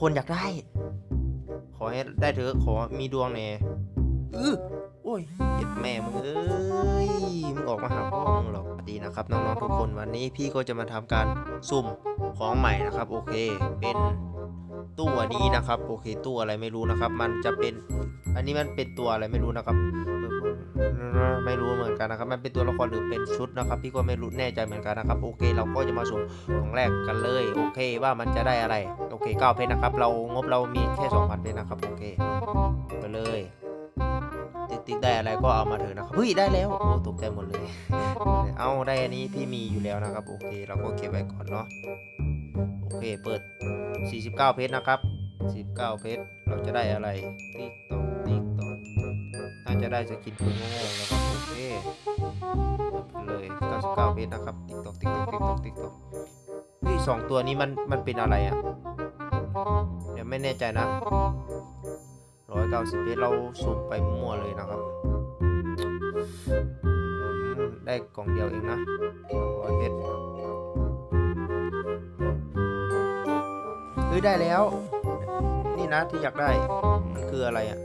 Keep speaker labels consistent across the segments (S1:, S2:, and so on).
S1: คนอยากได้ ขอให้ได้เถอะขอมีดวงแน่อือโอ้ยเจ็ดแม่มึงเอ้ยมึงออกมาหาพ่อมึงหรอกสวัสดีนะครับน้องๆทุกคนวันนี้พี่ก็จะมาทำการสุ่มของใหม่นะครับ โอเค เป็นตู้อันนี้นะครับ โอเคตู้อะไรไม่รู้นะครับ มันจะเป็น อันนี้มันเป็นตัวอะไรไม่รู้นะครับ ไม่รู้เหมือนกันนะครับ มันเป็นตัวละครหรือเป็นชุดนะครับ พี่ก็ไม่รู้แน่ใจเหมือนกันนะครับ โอเค เราก็จะมาสุ่มของแรกกันเลย โอเค ว่ามันจะได้อะไร โอเค9เพชรนะครับ เรางบเรามีแค่2,000เพชรนะครับ โอเค ไปเลย ติ๊กได้อะไรก็เอามาเถอะนะครับ เฮ้ย ได้แล้ว โอ้ตกใจหมดเลย เอาได้อันนี้พี่มีอยู่แล้วนะครับ โอเค เราก็เก็บไว้ก่อนเนาะ โอเค เปิด 49 เพชรนะครับ19เพชร เราจะได้อะไรติ๊กตอก จะได้สกินปืนโง่ๆนะครับโอเคเลย99เพชรนะครับ ติ๊กตอกติ๊กตอกติ๊กตอกติ๊กตอกเฮ้ยสองตัวนี้มันมันเป็นอะไรอะ เดี๋ยวไม่แน่ใจนะ190เพชรเราสุ่มไปมั่วเลยนะครับ ได้กล่องเดียวเองนะ100เพชรเฮ้ยได้แล้ว นี่นะที่อยากได้ มันคืออะไรอะ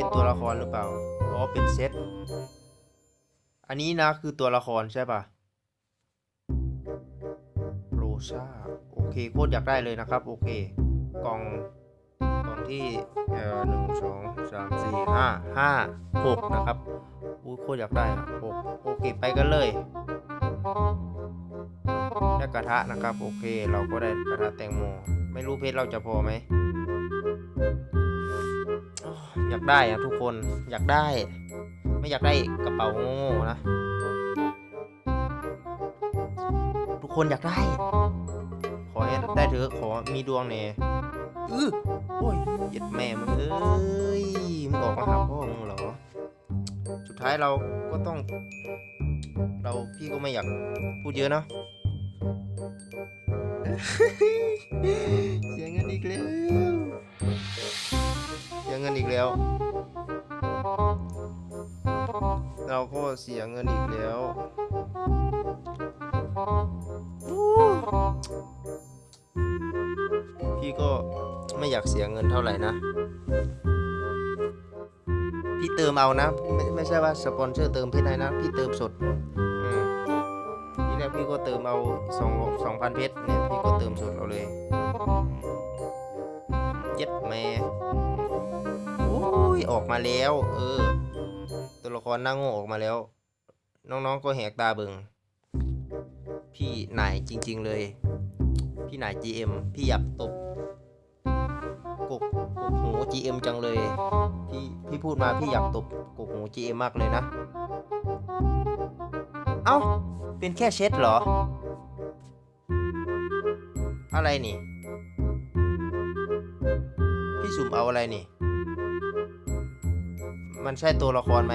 S1: เป็นตัวละครหรือเปล่า อ๋อ เป็นเซต อันนี้นะคือตัวละครใช่ปะโรซาโอเค โคตรอยากได้เลยนะครับ โอเค กล่อง กล่องที่ เอ่อหนึ่งสองสามสี่ห้าห้าหกนะครับอุ้ยโคตรอยากได้อะหกโอเค ไปกันเลยได้กระทะนะครับ โอเค เราก็ได้กระทะแตงโม ไม่รู้เพชรเราจะพอไหม อยากได้อะทุกคนอยากได้ ไม่อยากได้กระเป๋าโง่ๆนะ ทุกคนอยากได้ ขอให้ได้เถอะขอมีดวงแน่อือโอ้ยเย็ดแม่มึงเอ้ยมึงออกมาหาพ่อมึงเหรอ สุดท้ายเราก็ต้อง เราพี่ก็ไม่อยากพูดเยอะเนาะเสียเงินอีกแล้ว เสียเงินอีกแล้ว เราก็เสียเงินอีกแล้วพี่ก็ไม่อยากเสียเงินเท่าไหร่นะ พี่เติมเอานะ ไม่ไม่ใช่ว่าสปอนเซอร์เติมพี่ได้นะ พี่เติมสดทีแรกพี่ก็เติมเอาสองสองพันเพชรเนี่ยพี่ก็เติมสดเอาเลย ออกมาแล้ว เออ ตัวละครหน้าโง่ออกมาแล้ว น้องๆก็แหกตาเบิงพี่นายจริง ๆ เลย พี่นาย GM พี่อยากตบกกกหู GM จังเลย พี่พี่พูดมาพี่อยากตบกกหู GM มากเลยนะ เอ้า เป็นแค่เช็ดเหรอ อะไรนี่ พี่สุ่มเอาอะไรนี่ มันใช่ตัวละครไหม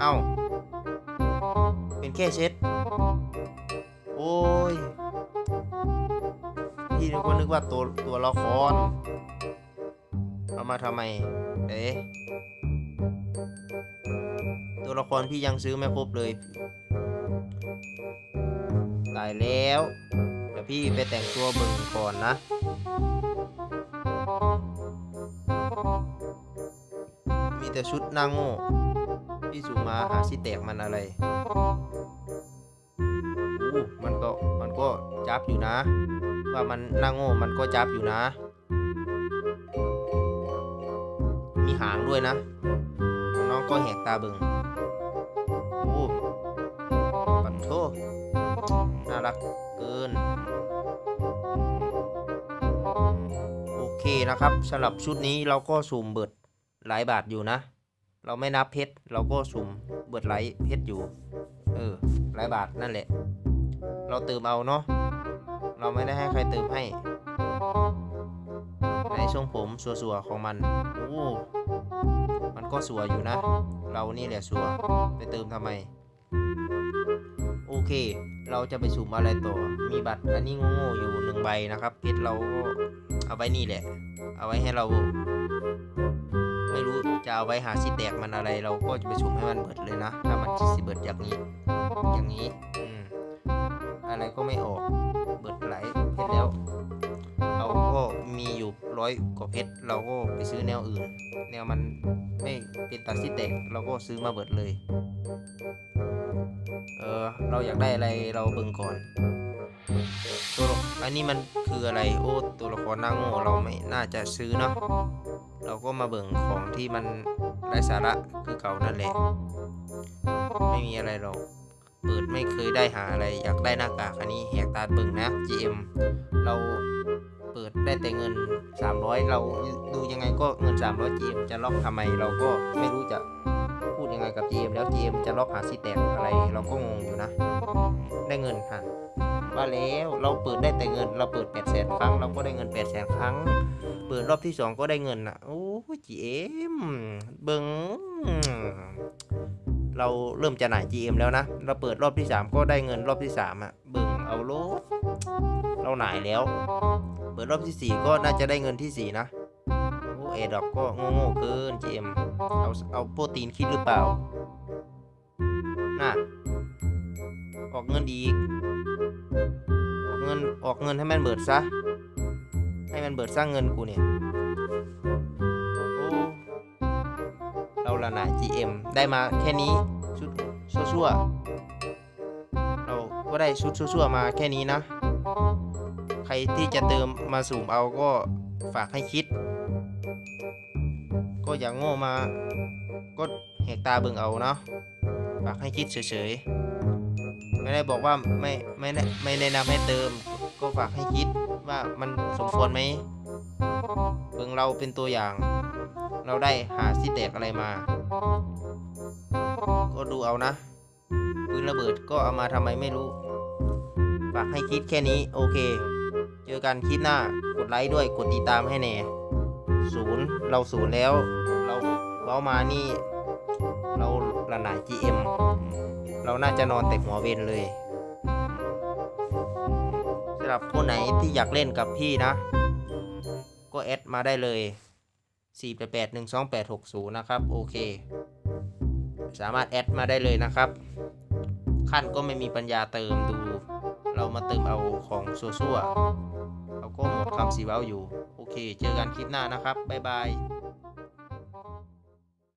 S1: เอ้า เป็นแค่เช็ด โอ้ย พี่นึกว่านึกว่าตัวตัวละคร เอามาทำไม เอ๊ะ ตัวละครพี่ยังซื้อไม่ครบเลย ตายแล้ว เดี๋ยวพี่ไปแต่งตัวเบิ่งก่อนนะ แต่ชุดนางโง่พี่สูมาหาสิแตกมันอะไรอู้มันก็มันก็จับอยู่นะ ว่ามันนางโง่มันก็จับอยู่นะ มีหางด้วยนะ น้องก็แหกตาเบิงโอ้ปันโทน่ารักเกิน โอเคนะครับสำหรับชุดนี้เราก็สุ่มเบิด หลายบาทอยู่นะ เราไม่นับเพชรเราก็สุ่มเบิดหลเพชรอยู่ เออ หลายบาทนั่นแหละ เราเติมเอาเนาะ เราไม่ได้ให้ใครเติมให้ ในทรงผมสัวๆของมัน โอ้ มันก็สัวอยู่นะ เรานี่แหละสัวไปเติมทำไม โอเค เราจะไปสุ่มอะไรต่อ มีบัตรอันนี้โง่ๆอยู่หนึ่งใบนะครับ เพชรเราก็เอาไว้นี่แหละ เอาไว้ให้เรา ไม่รู้จะเอาไว้หาสิแตกมันอะไร เราก็จะไปชุมให้มันเบิดเลยนะ ถ้ามันสิเบิดอย่างนี้ อย่างนี้อืมอะไรก็ไม่ออก เบิดไหลเพชรแล้ว เราก็มีอยู่ร้อยกว่าเพชรเราก็ไปซื้อแนวอื่น แนวมันไม่เป็นตัดสิแตกเราก็ซื้อมาเบิดเลย เออเราอยากได้อะไรเราเบิ่งก่อนตัวอันนี้มันคืออะไร โอ้ ตัวละครหน้าโง่เราไม่น่าจะซื้อเนาะ เราก็มาเบิ่งของที่มันไร้สาระคือเก่านั่นแหละ ไม่มีอะไรหรอก เปิดไม่เคยได้หาอะไรอยากได้หน้ากากอันนี้แหกตาเบิ่งนะ GM เราเปิดได้แต่เงิน 300 เราดูยังไงก็เงิน 300 GM จะล็อกทำไมเราก็ไม่รู้จะพูดยังไงกับ GM แล้ว GM จะล็อกหาซีแตกอะไร เราก็งงอยู่นะ ได้เงินค่ะ ว่าแล้ว เราเปิดได้แต่เงิน เราเปิด8 0 0 0 0ครั้ง เราก็ได้เงิน8 0 0 0 0ครั้ง เปิดรอบที่ 2 ก็ได้เงินอะ โอ้จีเอ็มเบิงเราเริ่มจะหน่าย GM แล้วนะ เราเปิดรอบที่ 3 ก็ได้เงินรอบที่ 3 อะ เบิงเอาโลดเราหน่ายแล้ว เปิดรอบที่ 4 ก็น่าจะได้เงินที่ 4 นะ โอ้เอดอกก็โง่ๆเกิน GM เอาเอาโปรตีนคิดหรือเปล่า น่ะ ออกเงินอีออก เงินออกเงินให้มันเบิดซะ ให้มันเบิดสร้างเงินกูเนี่ยเราละนาย GM ได้มาแค่นี้ชุดชั่วๆเราก็ได้ชุดชั่วๆมาแค่นี้นะ ใครที่จะเติมมาสูมเอาก็ฝากให้คิด ก็อย่างโง่มา ก็แหกตาเบิ่งเอาเนาะฝากให้คิดเฉยๆ ไม่ได้บอกว่าไม่ไม่ไม่แนะนำให้เติม ก็ฝากให้คิดว่ามันสมควรไหมเบิ่งเราเป็นตัวอย่าง เราได้หาสิแตกอะไรมา ก็ดูเอานะปืนระเบิดก็เอามาทำไมไม่รู้ ฝากให้คิดแค่นี้โอเค เจอกันคลิปหน้ากดไลค์ด้วยกดติดตามให้แน่ศูนย์เราศูนย์แล้ว เราเรามานี่ เราระหนาย GM เราน่าจะนอนแต่หัวเวนเลยสำหรับคนไหนที่อยากเล่นกับพี่นะ ก็แอดมาได้เลย 4 8 8 1 2 8 6 0 นะครับ โอเค สามารถแอดมาได้เลยนะครับ ขั้นก็ไม่มีปัญญาเติมดู เรามาเติมเอาของซัวๆเราก็หมดคำสีว้าอยู่ โอเค เจอกันคลิปหน้านะครับ บ๊ายบาย